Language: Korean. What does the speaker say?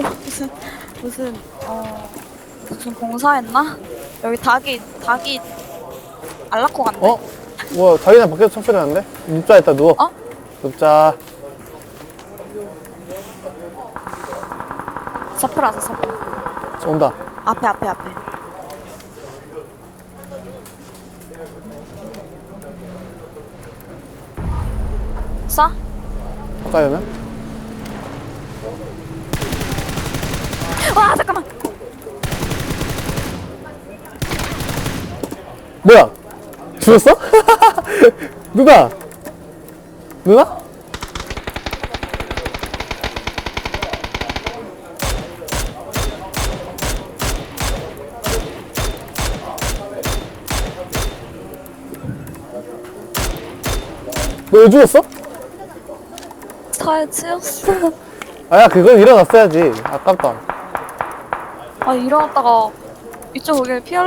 뭐 무슨 무슨 어 무슨 공사했나? 여기 닭이 닭이 알 낳고 간대. 어? 뭐야 자기네 밖에서 첫 소리 나는데? 눕자 일단 누워 어? 눕자 서프라서 서프. 온다 앞에 앞에 앞에. 쏴? 가까이 오면? 뭐야? 죽었어? 누나? 누나? 너 왜 죽었어? 차에 치였어. 아야 그건 일어났어야지 아깝다 아 일어났다가 이쪽 오길 피하려